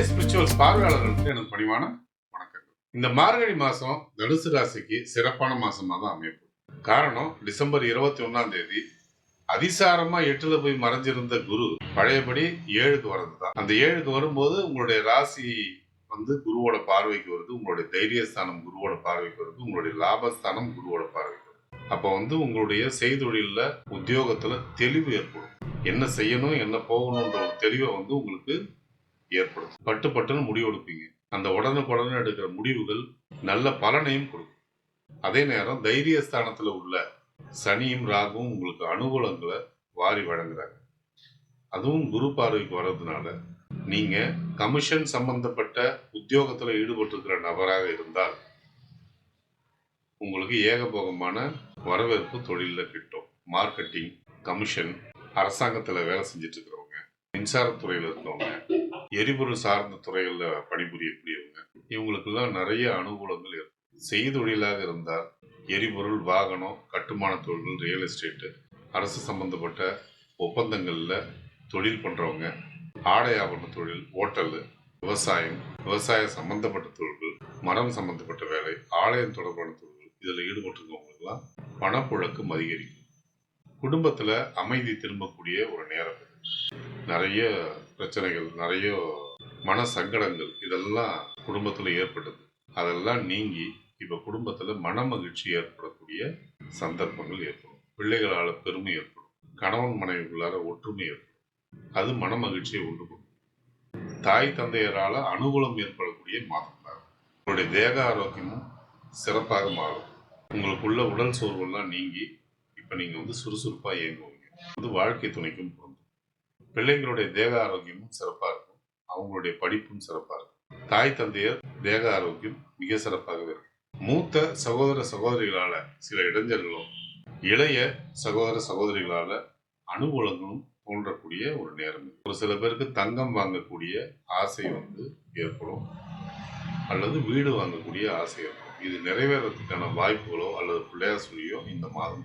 RK spirituals பார்வையாளர்களுக்கு எனக்கு பணிவான வணக்கங்கள். இந்த மார்கழி மாசம் தனுசு ராசிக்கு சிறப்பான மாசமாக தான் அமைப்பு காரணம் டிசம்பர் இருபத்தி ஒன்றாம் தேதி அதிசாரமா எட்டுல போய் மறைஞ்சிருந்த குரு பழையபடி ஏழுக்கு வர்றது தான் அந்த ஏழுக்கு வரும்போது உங்களுடைய ராசி வந்து குருவோட பார்வைக்கு வருது உங்களுடைய தைரியஸ்தானம் குருவோட பார்வைக்கு வருது உங்களுடைய லாபஸ்தானம் குருவோட பார்வைக்கு வருது. அப்போ வந்து உங்களுடைய செய்தொழில்ல உத்தியோகத்துல தெளிவு ஏற்படும். என்ன செய்யணும் என்ன போகணுன்ற ஒரு தெளிவை வந்து உங்களுக்கு ஏற்படும். பட்டு பட்டுன்னு முடிவு எடுப்பீங்க அந்த உடனுக்குடனே எடுக்கிற முடிவுகள் நல்ல பலனையும் கொடுக்கும். அதே நேரம் தைரிய ஸ்தானத்தில் உள்ள சனியும் ராகுவும் உங்களுக்கு அனுகூலங்களை வாரி வழங்குறாங்க. அதுவும் குரு பார்வைக்கு வர்றதுனால நீங்க கமிஷன் சம்பந்தப்பட்ட உத்தியோகத்துல ஈடுபட்டிருக்கிற நபராக இருந்தால் உங்களுக்கு ஏகபோகமான வரவேற்பு தொழிலில் கிட்டும். மார்க்கெட்டிங் கமிஷன் அரசாங்கத்துல வேலை செஞ்சுட்டு இருக்கிறவங்க மின்சாரத்துறையில இருக்கிறவங்க எரிபொருள் சார்ந்த துறைகளில் பணிபுரியக்கூடியவங்க. இவங்களுக்கெல்லாம் நிறைய அனுகூலங்கள் இருக்கும் செய்தொழிலாக இருந்தால் எரிபொருள் வாகனம் கட்டுமான தொழில்கள் ரியல் எஸ்டேட்டு அரசு சம்பந்தப்பட்ட ஒப்பந்தங்களில் தொழில் பண்ணுறவங்க ஆடை ஆபரண தொழில் ஓட்டலு விவசாயம் விவசாய சம்பந்தப்பட்ட தொழில்கள் மரம் சம்பந்தப்பட்ட வேலை ஆலயம் தொடர்பான தொழில்கள் இதில் ஈடுபட்டிருக்கவங்களுக்கெல்லாம் பணப்புழக்கம் அதிகரிக்கும். குடும்பத்தில் அமைதி திரும்பக்கூடிய ஒரு நேரம் நிறைய பிரச்சனைகள் நிறைய மன சங்கடங்கள் இதெல்லாம் குடும்பத்துல ஏற்பட்டது. அதெல்லாம் நீங்கி இப்போ குடும்பத்தில் மன மகிழ்ச்சி ஏற்படக்கூடிய சந்தர்ப்பங்கள் ஏற்படும். பிள்ளைகளால் பெருமை ஏற்படும். கணவன் மனைவிகளால ஒற்றுமை ஏற்படும். அது மன மகிழ்ச்சியை உண்டு பண்ணும். தாய் தந்தையரால அனுகூலம் ஏற்படக்கூடிய மாதம் உங்களுடைய தேக ஆரோக்கியமும் சிறப்பாக மாறும். உங்களுக்குள்ள உடல் சோர்வெல்லாம் நீங்கி இப்போ நீங்கள் வந்து சுறுசுறுப்பாக இயங்குவீங்க. வந்து வாழ்க்கை துணைக்கும் பொருந்தும் பிள்ளைங்களுடைய தேக ஆரோக்கியமும் சிறப்பாக இருக்கும். அவங்களுடைய படிப்பும் சிறப்பாக இருக்கும். தாய் தந்தையர் தேக ஆரோக்கியம் மிக சிறப்பாகவே இருக்கும். மூத்த சகோதர சகோதரிகளால சில இடைஞ்சல்களும் இளைய சகோதர சகோதரிகளால அனுகூலங்களும் தோன்றக்கூடிய ஒரு நேரம் ஒரு சில பேருக்கு தங்கம் வாங்கக்கூடிய ஆசை வந்து ஏற்படும். அல்லது வீடு வாங்கக்கூடிய ஆசை ஏற்படும். இது நிறைவேறதுக்கான வாய்ப்புகளோ அல்லது பிள்ளையார் சொல்லியோ இந்த மாதம்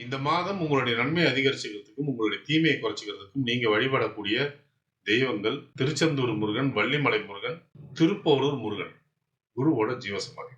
இந்த மாதம் உங்களுடைய நன்மை அதிகரிச்சுக்கிறதுக்கும் உங்களுடைய தீமையை குறைச்சிக்கிறதுக்கும் நீங்க வழிபடக்கூடிய தெய்வங்கள் திருச்செந்தூர் முருகன் வள்ளிமலை முருகன் திருப்போரூர் முருகன் குருவோட ஜீவசமாதி